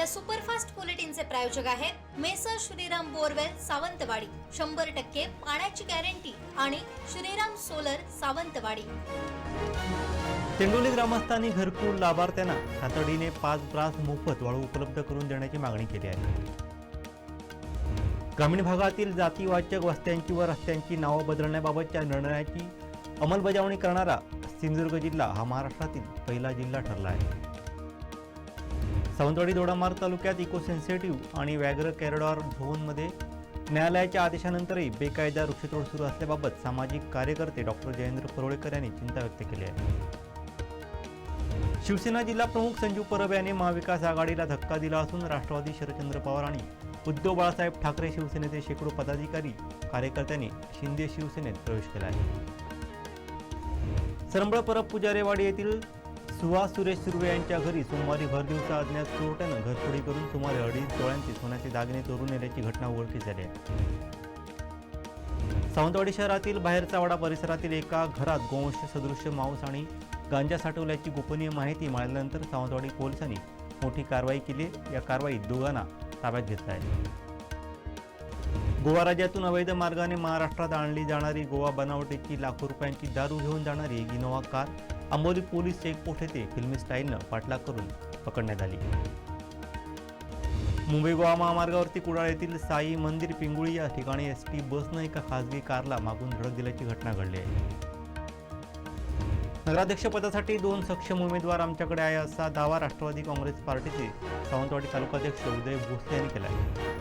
या सुपरफास्ट बुलेटिनचे प्रायोजक आहेत मेसर श्रीराम बोरवेल सावंतवाडी. शंभर टक्के पाण्याची गॅरंटी आणि श्रीराम सोलर सावंतवाडी. तेंडोली ग्रामस्थांनी घरकुल लाभार्थ्यांना तातडीने पाच ब्रास मोफत वाळू उपलब्ध करून देण्याची मागणी केली आहे. ग्रामीण भागातील जातीवाचक वस्त्यांची व रस्त्यांची नावं बदलण्याबाबतच्या निर्णयाची अंमलबजावणी करणारा सिंधुदुर्ग जिल्हा हा महाराष्ट्रातील पहिला जिल्हा ठरला आहे. सावंतवाडी दोडामार्ग तालुक्यात इको सेन्सिटिव्ह आणि व्याघ्र कॅरिडॉर झोनमध्ये न्यायालयाच्या आदेशानंतरही बेकायदा वृक्षतोड सुरू असल्याबाबत सामाजिक कार्यकर्ते डॉक्टर जयेंद्र परोळेकर यांनी चिंता व्यक्त केली आहे. शिवसेना जिल्हा प्रमुख संजू परब यांनी महाविकास आघाडीला धक्का दिला असून राष्ट्रवादी शरदचंद्र पवार आणि उद्धव बाळासाहेब ठाकरे शिवसेनेचे शेकडो पदाधिकारी कार्यकर्त्यांनी शिंदे शिवसेनेत प्रवेश केला आहे. सरंबळ परब पुजारेवाडी येथील सुहास सुरेश सुर्वे यांच्या घरी सोमवारी भरदिवसा अज्ञात चोरट्यानं घरफोडी करून सुमारे अडीच तोळ्यांचे सोन्याचे दागिने चोरून नेल्याची घटना उघडकी झाली आहे. सावंतवाडी शहरातील बाहेरचा वाडा परिसरातील एका घरात गोवंश सदृश्य मांस आणि गांजा साठवल्याची गोपनीय माहिती मिळाल्यानंतर सावंतवाडी पोलिसांनी मोठी कारवाई केली. या कारवाईत दोघांना ताब्यात घेतला आहे. गोवा राज्यातून अवैध मार्गाने महाराष्ट्रात आणली जाणारी गोवा बनावटीची लाखो रुपयांची दारू घेऊन जाणारी एक Innova car Amboli police checkpost येथे फिल्मी स्टाईलनं पाठलाग करून पकडण्यात आली. मुंबई गोवा महामार्गावरती कुडाळ येथील साई मंदिर पिंगुळी या ठिकाणी एस टी बसनं एका खासगी कारला मागून धडक दिल्याची घटना घडली आहे. नगराध्यक्षपदासाठी दोन सक्षम उमेदवार आमच्याकडे आहे असा दावा राष्ट्रवादी काँग्रेस पार्टीचे सावंतवाडी तालुकाध्यक्ष उदय भोसले यांनी केला आहे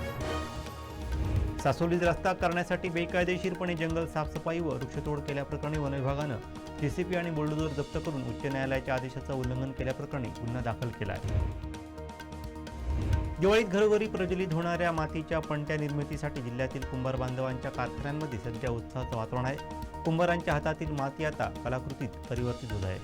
सासोलीत रस्ता करण्यासाठी बेकायदेशीरपणे जंगल साफसफाई व वृक्षतोड केल्याप्रकरणी वन विभागानं जेसीपी आणि बुलडोझर जप्त करून उच्च न्यायालयाच्या आदेशाचं उल्लंघन केल्याप्रकरणी गुन्हा दाखल केला आहे. दिवाळीत घरोघरी प्रज्वलित होणाऱ्या मातीच्या पणत्या निर्मितीसाठी जिल्ह्यातील कुंभार बांधवांच्या कारखान्यांमध्ये सध्या उत्साहाचं वातावरण आहे. कुंभारांच्या हातातील माती आता कलाकृतीत परिवर्तित होत आहे.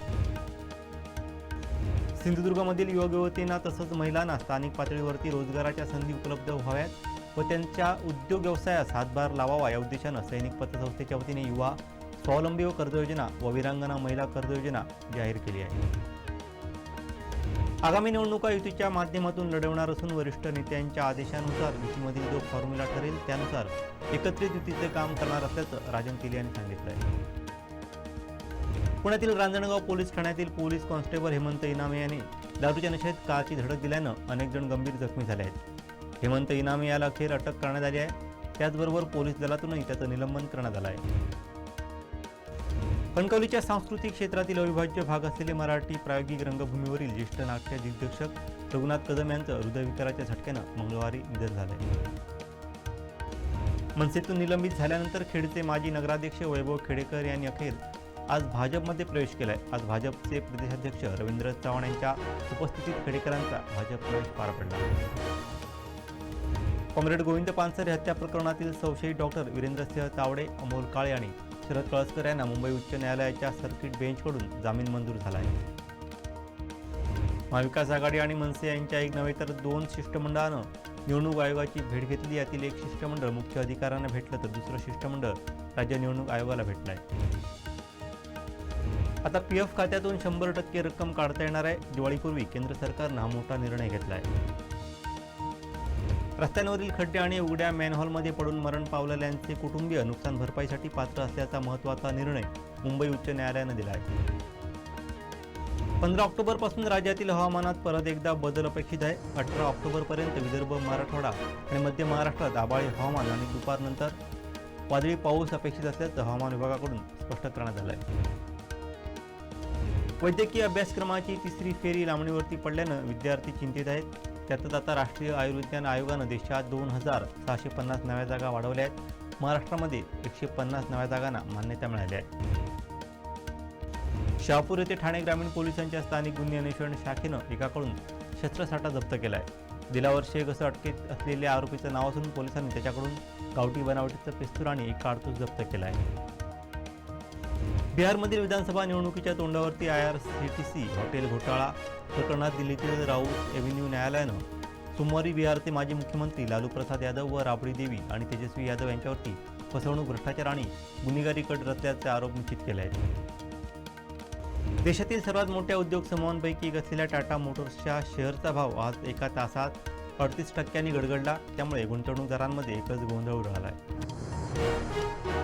सिंधुदुर्गमधील युवक युवतींना तसंच महिलांना स्थानिक पातळीवरती रोजगाराच्या संधी उपलब्ध व्हाव्यात व त्यांच्या उद्योग व्यवसायास हातभार लावावा या उद्देशानं सैनिक पतसंस्थेच्या वतीने युवा स्वावलंबी व कर्ज योजना व विरांगणा महिला कर्ज योजना जाहीर केली आहे. आगामी निवडणुका युतीच्या माध्यमातून लढवणार असून वरिष्ठ नेत्यांच्या आदेशानुसार युतीमधील जो फॉर्म्युला ठरेल त्यानुसार एकत्रित युतीचे काम करणार असल्याचं राजन तेली यांनी सांगितलं आहे. पुण्यातील रांजणगाव पोलीस ठाण्यातील पोलीस कॉन्स्टेबल हेमंत इनामे यांनी दारूच्या नशेत कारची धडक दिल्यानं अनेक जण गंभीर जखमी झाले आहेत. हेमंत इनामे याला अखेर अटक करण्यात आली आहे. त्याचबरोबर पोलीस दलातूनही त्याचं निलंबन करण्यात आलं आहे. कणकवलीच्या सांस्कृतिक क्षेत्रातील अविभाज्य भाग असलेले मराठी प्रायोगिक रंगभूमीवरील ज्येष्ठ नाट्य दिग्दर्शक रघुनाथ कदम यांचं हृदयविकाराच्या झटक्यानं मंगळवारी निधन झालंय. मनसेतून निलंबित झाल्यानंतर खेडचे माजी नगराध्यक्ष वैभव खेडेकर यांनी अखेर आज भाजपमध्ये प्रवेश केलाय. आज भाजपचे प्रदेशाध्यक्ष रवींद्र चव्हाण यांच्या उपस्थितीत खेडेकरांचा भाजप प्रवेश पार पडला. कॉम्रेड गोविंद पानसरे हत्या प्रकरणातील संशयित डॉक्टर वीरेंद्रसिंह तावडे अमोल काळे आणि शरद कळसकर यांना मुंबई उच्च न्यायालयाच्या सर्किट बेंचकडून जामीन मंजूर झाला आहे. महाविकास आघाडी आणि मनसे यांच्या एक नव्हे तर दोन शिष्टमंडळानं निवडणूक आयोगाची भेट घेतली. यातील एक शिष्टमंडळ मुख्य अधिकाऱ्यांना भेटलं तर दुसरं शिष्टमंडळ राज्य निवडणूक आयोगाला भेटलं आहे आता पी एफ खात्यातून शंभर टक्के रक्कम काढता येणार आहे. दिवाळीपूर्वी केंद्र सरकारनं हा मोठा निर्णय घेतला आहे रस्त्यांवरील खड्डे आणि उघड्या मॅनहॉलमध्ये पडून मरण पावलेल्यांचे कुटुंबीय नुकसान भरपाईसाठी पात्र असल्याचा महत्त्वाचा निर्णय मुंबई उच्च न्यायालयानं दिला आहे. पंधरा ऑक्टोबरपासून राज्यातील हवामानात परत एकदा बदल अपेक्षित आहे. अठरा ऑक्टोबरपर्यंत विदर्भ मराठवाडा आणि मध्य महाराष्ट्रात आबाळी हवामान आणि दुपारनंतर वादळी पाऊस अपेक्षित असल्याचं हवामान विभागाकडून स्पष्ट करण्यात आलं आहे वैद्यकीय अभ्यासक्रमाची तिसरी फेरी लांबणीवरती पडल्यानं विद्यार्थी चिंतित आहेत. त्यातच आता राष्ट्रीय आयुर्विज्ञान आयोगानं देशात दोन हजार सहाशे पन्नास नव्या जागा वाढवल्या आहेत. महाराष्ट्रामध्ये एकशे पन्नास नव्या जागांना मान्यता मिळाली आहे. शहापूर येथे ठाणे ग्रामीण पोलिसांच्या स्थानिक गुन्हे अन्वेषण शाखेनं एकाकडून शस्त्रसाठा जप्त केला आहे. दिलावर शेख असं अटकेत असलेल्या आरोपीचं नाव असून पोलिसांनी त्याच्याकडून गावठी बनावटीचं पिस्तूल आणि एक कारतूस जप्त केला आहे. बिहारमधील विधानसभा निवडणुकीच्या तोंडावरती I R C T C hotel घोटाळा प्रकरणात दिल्लीतील राऊत एव्हेन्यू न्यायालयानं सोमवारी बिहारचे माजी मुख्यमंत्री लालू प्रसाद यादव व राबडी देवी आणि तेजस्वी यादव यांच्यावरती फसवणूक भ्रष्टाचार आणि गुन्हेगारी कट रचल्याचे आरोप निश्चित केले आहेत. देशातील सर्वात मोठ्या उद्योग समूहांपैकी एक असलेल्या टाटा मोटर्सच्या शेअरचा भाव आज एका तासात अडतीस टक्क्यांनी गडगडला. त्यामुळे गुंतवणूकदारांमध्ये एकच गोंधळ उडाला आहे